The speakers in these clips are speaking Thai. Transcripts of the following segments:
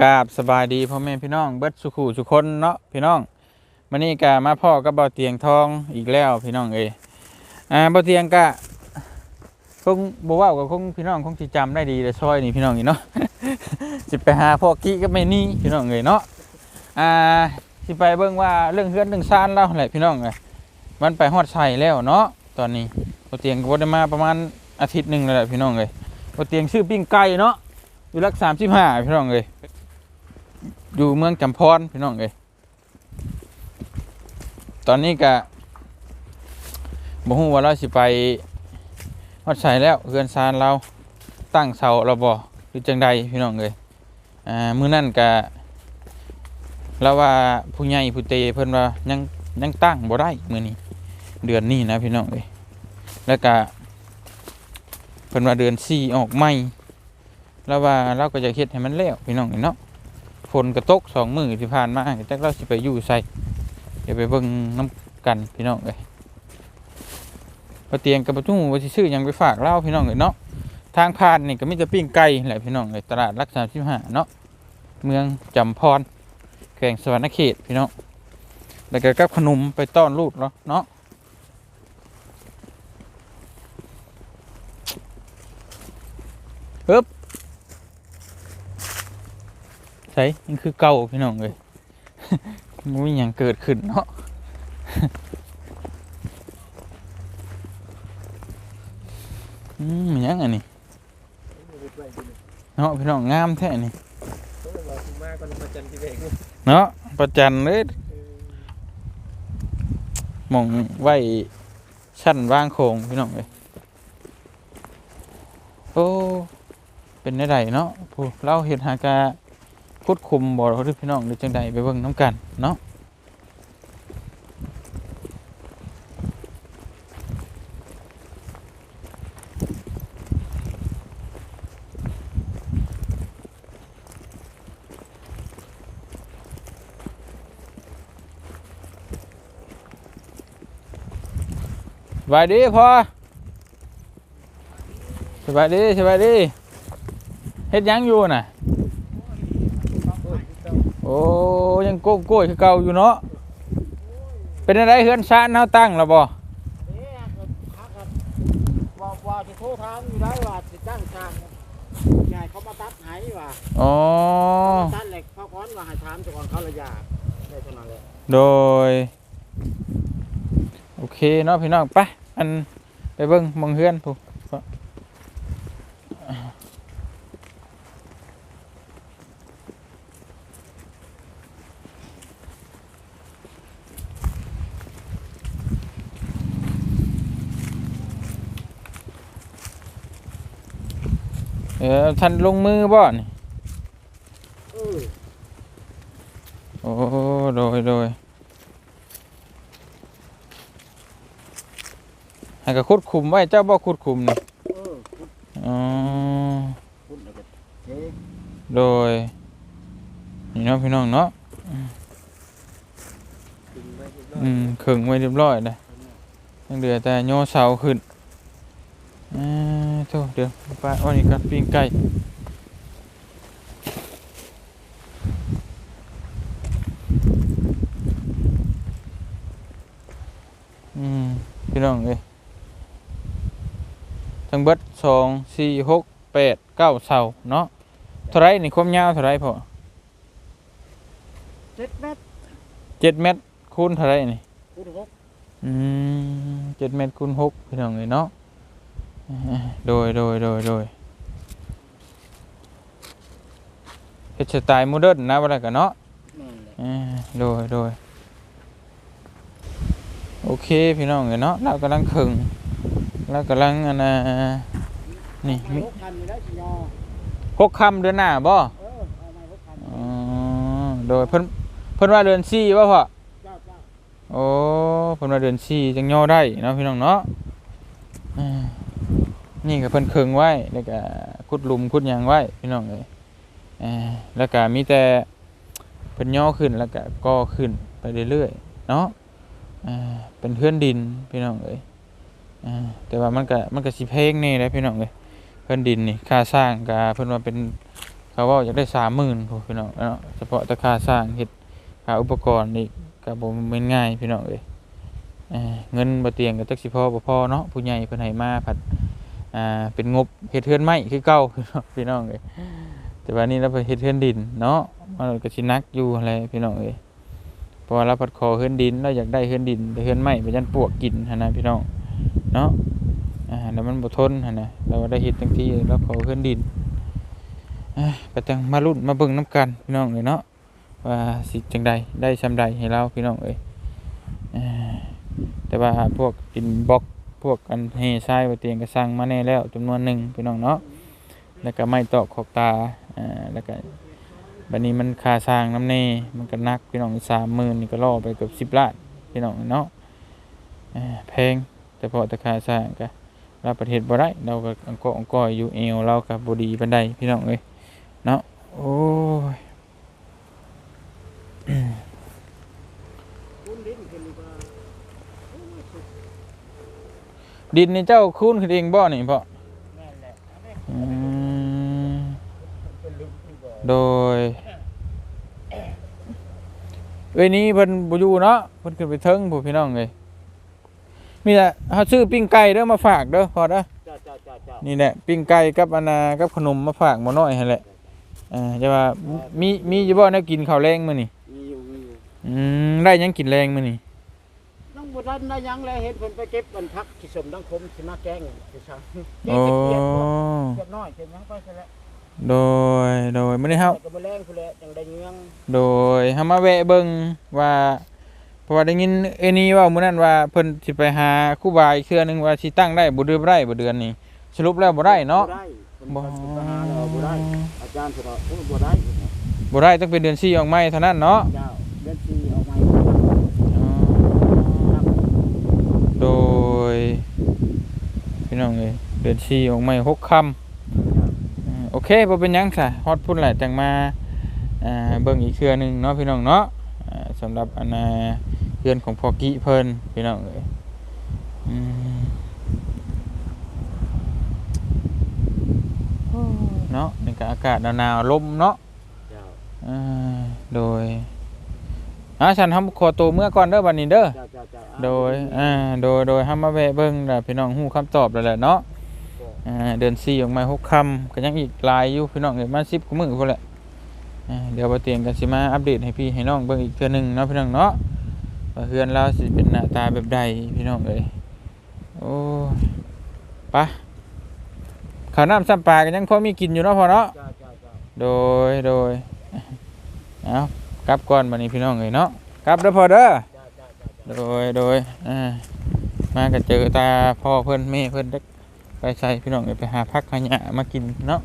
กราบสบายดีพ่อแม่พี่น้องเบิดสุขูสุคนเนาะพี่น้องมันนี่กะมาพ่อกับเบาเตียงทองอีกแล้วพี่น้องเอยอ่าเบาเตียงกะคงบอกว่ากับคงพี่น้องคงสิจำได้ดีแต่ซอยนี่พี่น้องนี่เนาะสิไปหาพ่อกี้ก็ไม่นี่พี่น้องเอยเนาะอ่าสิไปเบิ่งว่าเรื่องเฮือนเรื่องซานเล่าแหละพี่น้องเอยมันไปฮอดใส่แล้วเนาะตอนนี้เบาเตียงก็บ่ได้มาประมาณอาทิตย์หนึงแล้วแหละพี่น้องเอยเบาเตียงชื่อปิ้งไก่เนาะอยู่รักสามสิบห้าพี่น้องเอย อยู่เมืองจำพรพี่น้องเอ้ยตอนนี้ก็บ่ฮู้ว่าเราสิไปวัดไสแล้วเฮือนซานเราตั้งเสาเราบ่หรือจังใดพี่น้องเอ้ยอ่ามื้อนั้นก็เราว่าผู้ใหญ่ผู้เตเพิ่นว่ายังยังตั้งบ่ได้มื้อนี้ เดือนนี้นะพี่น้องเอ้ยแล้วก็เพิ่นว่าเดือน4ออกใหม่แล้วว่าเราก็จะเฮ็ดให้มันแล้วพี่น้องเอ้ยเนาะ ฝนกระตกสองมือที่ผ่านมาจักเราสิไปอยู่ใส่เดี๋ยวไปเบิ่งน้ำกันพี่น้องเอ้ยปเตียงกับประตูว่าสิซื้อยังไปฝากเล่าพี่น้องเอ้ยเนาะทางผ่านนี่ก็มีแต่ปิ้งไก่แหละพี่น้องเอ้ยตลาดรักษาสิบห้าเนาะเมืองจำพรแขวงสวรรณเขตพี่น้องแล้วก็กับขนมไปต้อนลูกเนาะเนาะปึ๊บ ใช่นี่คือเก่าพี่น้องเลยมันมีอย่างเกิดขึ้นเนาะอืมมันยังอันนี้เนาะพี่น้องงามแท้นี่เนาะประจันเลยมองไว้ชั้นว่างโคงพี่น้องเลยโอ้เป็นได้ไดเนาะผู้เราเห็นหากา คุดคุมบ่เราพี่น้องหรือจังใดไปเบิ่งน้ำกันเนาะสบายดีพอสบายดีสบายดีเฮ็ดยังอยู่น่ะ โอ้ ยังโก้โก้ยคือเก่าอยู่เนาะเป็นอะไรเฮือนชานเฮาตั้งแล้วบ่ว่าว่าสิโทรถามอยู่ได้ว่าสิจ้างช่างใหญ่เขามาตัดไหว่าอ๋อตัดเหล็กพอก้อนว่าให้ถามเจ้าของเขาระยะได้เท่านั้นแหละโดยโอเคเนาะพี่น้องไปอันไปเบิ่งหมองเฮือนผู้ เออท่านลงมือบ่นี่เออโอ้โดยโดยให้ก็คุดคุมไว้เจ้าบ่คุดคุมนี่เออพุดอ๋อพุดแล้วก็เอ๊ะโดยนี่เนาะพี่น้องเนาะดึงไว้เรียบร้อยอืมขึงไว้เรียบร้อยเลยยังเหลือแต่โยเสาขึ้น อ่าโธ่เดี๋ยวไปเอันนี้กันปิ้งไก่อืมพี่น้องเอ้ยทั้งเบิดสองสี่หกแปดเก้าเสาเนาะเท่าไรนี่ความยาวเท่าไรพอเจ็ดเมตรเจ็ดเมตรคูณเท่าไรนี่พุดหกอืมเจ็ดเมตรคูณหกพี่น้องเลยเนาะอ่า โดยโดยโดยโดยเฮ็ดสไตล์โมเดิร์นนะว่าแล้วกันเนาะนั่นแหละอ่าโดยโดยโอเคพี่น้องเลยเนาะเรากำลังขึงเรากำลังอันน่ะนี่ให้มีหกคันอยู่ได้สิยอหกคำเดือนหน้าบ่เออเอามาหกคันอ๋อโดยเพิ่นเพิ่นว่าเดือนสี่บ่พ่อเจ้าเจ้าโอ้เพิ่นว่าเดือนสี่จังย่อได้เนาะพี่น้องเนาะอ่า นี่ก็เพิ่นเคิงไว้แล้วก็ขุดหลุมขุดหยังไว้พี่น้องเอ้ยอ่าแล้วก็มีแต่เพิ่นย่อขึ้นแล้วก็ก่อขึ้นไปเรื่อยๆเนาะอ่าเป็นเพื่อนดินพี่น้องเอ้ยอ่าแต่ว่ามันก็มันก็สิเพลงนี่แหละพี่น้องเอ้ยเพื่อนดินนี่ค่าสร้างก็เพิ่นว่าเป็นเขาว่าอยากได้สามหมื่นพี่น้องเนาะเฉพาะแต่ค่าสร้างเฮ็ดค่าอุปกรณ์นี่ก็บ่แม่นง่ายพี่น้องเอ้ยเอ่อเงินบ่เตียงก็จักสิพอบ่พอเนาะผู้ใหญ่เพิ่นให้มาผัด อ่าเป็นงบเฮ็ดเฮือนไม้คือเก่าพี่น้องเอ้ยแต่ว่านี่เราไปเฮ็ดเฮือนดินเนาะมันก็สินักอยู่อะไรพี่น้องเอ้ยพราะว่าเราผัดขอเฮือนดินเราอยากได้เฮือนดินแต่เฮือนไม้ไปยันปวกกินขนะพี่น้องเนาะอ่าแล้วมันบ่ทนขนะเราได้เฮ็ดจังที่เราขอเฮือนดินอะก็จังมาลุ้นมาเบิ่งน้ำกันพี่น้องเอ้ยเนาะว่าสิจังใดได้ซำใดให้เราพี่น้องเอ้ยแต่ว่าพวกดินบล็อก พวกอันเฮทรายบ่เตียงก็สั่งมาแน่แล้วจำนวนหนึ่งพี่น้องเนาะแล้วก็ไม้ตอกขอบตาอ่าแล้วก็บัดนี้มันค่าสร้างน้ำเน่มันก็หนักพี่น้อง30,000นี่ก็ล่อไปเกือบ10ล้านพี่น้องเนาะอ่าแพงแต่พอแต่ค่าสร้างก็เราประเทศบ่ได้เราก็อังกออังกอยอยู่เอวเราก็บ่ดีปานใดพี่น้องเอ้ยเนาะโอ้ยคุณ ดินขึ้นนี่ก็โอ้ยสุดดินนี่เจ้าคูนขึ้นเองบ่นี่พ่อแม่นแหละอันนี้อืมเป็นลึกที่บ่โดยเอ้ยนี่เพิ่นบ่อยู่เนาะเพิ่นขึ้นไปเทิงผู้พี่น้องเลยมีแต่เฮาซื้อปิ้งไก่เด้อมาฝากเด้อพอเด้อจ้าจ้าจ้าจ้านี่แหละปิ้งไก่กับอันน่ะกับขนมมาฝากหม้อน้อยหั่นแหละเอ่าจะว่ามีมีอยู่บ่แนวกินข้าวแรงมื้อนี่มีอยู่มีอยู่อืมได้หยังกินแรงมื้อนี่น้อง บุรันได้ยังแลเห็นคนไปเก็บบันทักที่สมดังคมที่มาแกงที่ช่างโอ้เก็บน้อยเก็บยังไปซแล้วโดย โดยไม่ได้เท่แรังโดยทฮามาแวะเบิ่งว่าเพราะว่าได้ยินเอนี้ว่ามื้อนั้นว่าเพิ่นสิไปหาครูบาอีกเทื่อหนึ่งว่าสิตั้งได้บ่เดือได้บ่เดือนนี้สรุปแล้วบ่ได้เนาะบุได้อาจารย์เนว่บ่ได้บ่ได้ต้องเป็นเดือน4ออกใหม่เท่านั้นเนาะเดือน4 พี่น้องเอ้ยเดือน4ออกใหม่6ค่ำอ่าโอเคบ่เป็นหยังซะฮอดพุ่นแหละจังมาอ่าเบิ่งอีกเทื่อนึงเนาะพี่น้องเนาะอ่าสำหรับอันน่ะเพื่อนของพ่อกี้เพิ่นพี่น้องเอ้ยอืมเนาะนี่ก็อากาศหนาวๆลมเนาะเจ้าอ่าโดย อ่าฉันทำขอตัวเมื่อก่อนเด้อบัดนี้เด้อเจ้าเจ้าเจ้าโดยอ่าโดยโดยห้ามมาแวะเบิ่งแล้วพี่น้องฮู้คำตอบแล้วแหละเนาะอ่าเดือน4ออกมาหกคำก็ยังอีกหลายอยู่พี่น้องเอ้ยมา10กว่ามื้อพุ่นแหละอ่าเดี๋ยวบ่เตียงกันสิมาอัปเดตให้พี่ให้น้องเบิ่งอีกเทื่อหนึงเนาะพี่น้องเนาะว่าเฮือนเราสิเป็นหน้าตาแบบใดพี่น้องเอ้ยโอ้ยไปข้าวน้ำซ้ำปลาก็ยังพอมีกินอยู่เนาะพ่อเนาะเจ้าเจ้าเจ้าโดยโดยเอา กลับก่อนบันนี้พี่น้องเลยเนาะกลับเด้อพอเด้อโดยโดยอ่ามาก็เจอตาพ่อเพิ่นแม่เพิ่นเด็กไปใส่พี่น้องเลยไปหาพักหาหยามากินเนาะ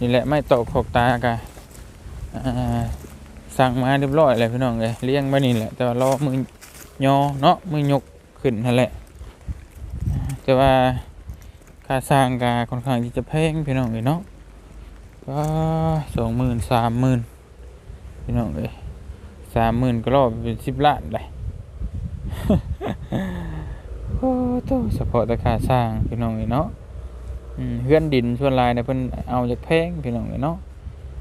นี่แหละไม่ตกขอกตากะสั่งมาเรียบร้อยเลยพี่น้องเลยเลี้ยงไว้นี่แหละ แต่ว่ารอมือยอเนาะมือยกขึ้นนั่นแหละแต่ว่าค่าสร้างกาค่อนข้างที่จะแพงพี่น้องเลยเนาะ ก็สองหมื่นสามหมื่นพี่น้องเลยสามหมื่นก็รอบเป็นสิบล้านเลยโอ้โตเฉพาะต่ค่าสร้างพี่น้องเลยเนาะเฮือนดินส่วนลายเนี่ยเพิ่นเอาจากแพงพี่น้องเลยเนาะ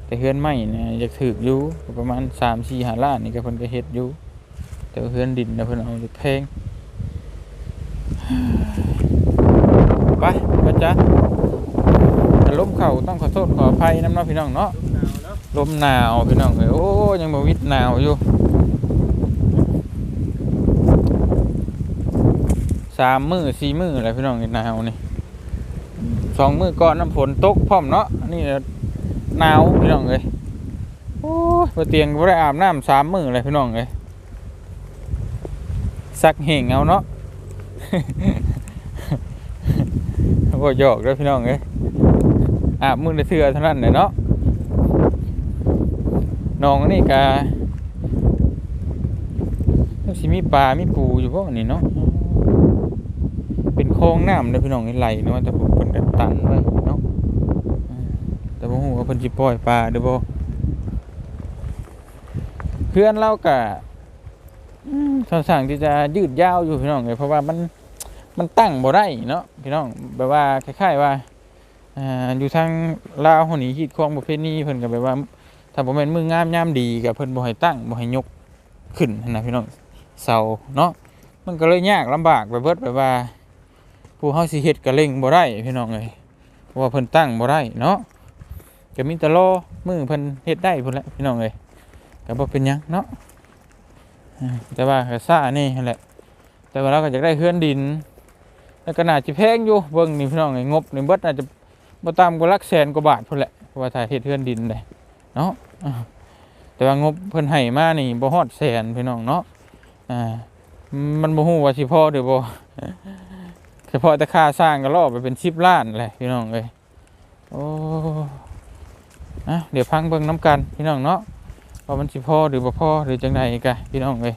แต่เฮือนไม้เนี่ยอยากถืออยู่ประมาณสามสี่ห้าล้านนี่ก็เพิ่นก็เฮ็ดอยู่แต่เฮือนดินเนี่ยเพิ่นเอาจากแพงไปพ่อจ๊ะถ้า เข่าต้องขอโทษขออภัยน้ำน้องพี่น้องเนาะลมหนาวพี่น้องเอ้ยโอ้ยังบวิดหนาวอยู่สามมือสี่มืออะไรพี่น้องเอ้ยหนาวนี่สองมือก่อนน้ำฝนตกพร้อมเนาะนี่หนาวพี่น้องเอ้ยโอ้ยบ่เตียงบ่ได้อาบน้ำสามมือเลยพี่น้องเอ้ยซักเหงเอาเนาะบ่หยอกเด้อพี่น้องเอ้ย อาบมือละเทื่อเท่านั้นแหละเนาะน้องนี่กาสิมีปลา มีปูอยู่บ่นี่เนาะเป็นคลองน้ำเลยพี่น้องนี่ไหลเนาะแต่ผมเพิ่นก็ตันไว้เนาะแต่บ่ฮู้ว่าเพิ่นสิปล่อยปลาหรือบ่เพื่อนเราก็อืมค่งที่จะยืดยาวอยู่พี่น้องเอ้ยเพราะว่ามันมันตั้งบ่ได้เนาะพี่น้องแบบว่าคล้ายๆว่า อ่าอยู่ทางลาวเฮานี่ฮีดของประเพณีเพิ่นก็แบบว่าถ้าบ่แม่นมืองามยามดีก็เพิ่นบ่ให้ตั้งบ่ให้ยกขึ้นนะพี่น้องเสาเนาะมันก็เลยยากลำบากไปเบิดแบบว่า ผู้เฮาสิเฮ็ดก็เร่งบ่ได้พี่น้องเอ้ยเพราะว่าเพิ่นตั้งบ่ได้เนาะก็มีแต่รอมือเพิ่นเฮ็ดได้พุ่นแหละพี่น้องเอ้ยก็บ่เป็นหยังเนาะแต่ว่าก็ซ่านี่แหละแต่ว่าเราก็อยากได้เครื่องดิน แล้วก็น่าจะแพงอยู่เบิ่งนี่พี่น้องไอ้งบนี่เบิดน่าจะ บ่ต่ำกว่าหลักแสนกว่าบาทพุ่นแหละเพราะว่าถ้าเฮ็ดเครื่องดินได้เนาะแต่ว่างบเพิ่นให้มานี่บ่ฮอดแสนพี่น้องเนาะอ่ามันบ่ฮู้ว่าสิพอหรือบ่เฉพาะแต่ค่าสร้างก็ล่อไปเป็น10ล้านแหละพี่น้องเอ้ยโอ้อะเดี๋ยวพังเบิ่งน้ำกันพี่น้องเนาะว่ามันสิพอหรือบ่พอหรือจังไดกะพี่น้องเอ้ย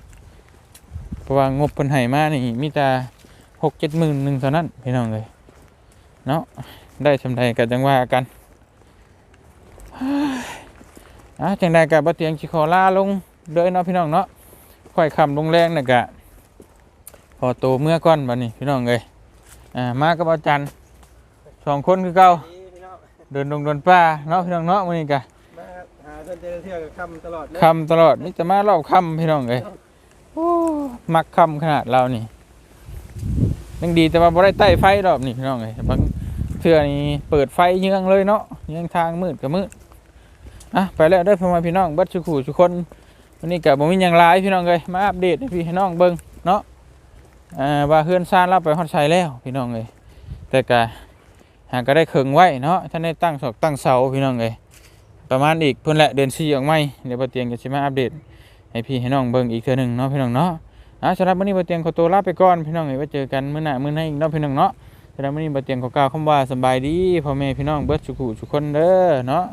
เพราะว่างบเพิ่นให้มานี่มีแต่หกเจ็ดหมื่นหนึ่งเท่านั้นพี่น้องเลยเนาะ ได้ชำใดกันจังว่ากันอะจังใดกับบ่เตียงสิขอลาลงเด้อเนาะพี่น้องเนาะค่อยคำลงแรงน่ะกะพอโตเมื่อก่อนบัดนี้พี่น้องเลยอ่ามากับอาจารย์สองคนคือเก่าดีพี่น้องเดินดงเดินป่าเนาะพี่น้องเนาะมื้อนี้กะมาหาเพื่อนเจอเที่ยวกับคำตลอดเลยคำตลอดนี่จะมารอบคำพี่น้องเลยโอ้มักคำขนาดเรานี่ยังดีแต่ว่าบ่ได้ใต้ไฟรอบนี่พี่น้องเลยบาง เทื่อนี่เปิดไฟเยืองเลยเนาะเยืองทางมืดก็มืดอะไปแล้วเด้พ่อแม่พี่น้องบัดสุขุทุกคนวันนี้กับบ่มีหยังหลายพี่น้องเลยมาอัปเดตให้พี่ให้น้องเบิ่งเนาะอ่าว่าเฮือนซ่านเราไปฮอดไสแล้วพี่น้องเลยแต่ก็หากก็ได้เคิงไว้เนาะท่านได้ตั้งศอกตั้งเสาพี่น้องเลยประมาณอีกเพิ่นแหละเดือนสี่ออกไม่เดี๋ยวบ่เตียงจะมาอัปเดตให้พี่ให้น้องเบิ่งอีกเทื่อหนึงเนาะพี่น้องเนาะอะสำหรับมื้อนี้บ่เตียงขอตัวลาไปก่อนพี่น้องเอ้ยไว้เจอกันมื้อหน้ามื้อหน้าอีกเนาะพี่น้องเนาะ สำหรับมื้อนี้บ่เตียงขอกล่าวคำว่าสบายดีพ่อแม่พี่น้องเบิดสุขุทุกคนเด้อเนาะ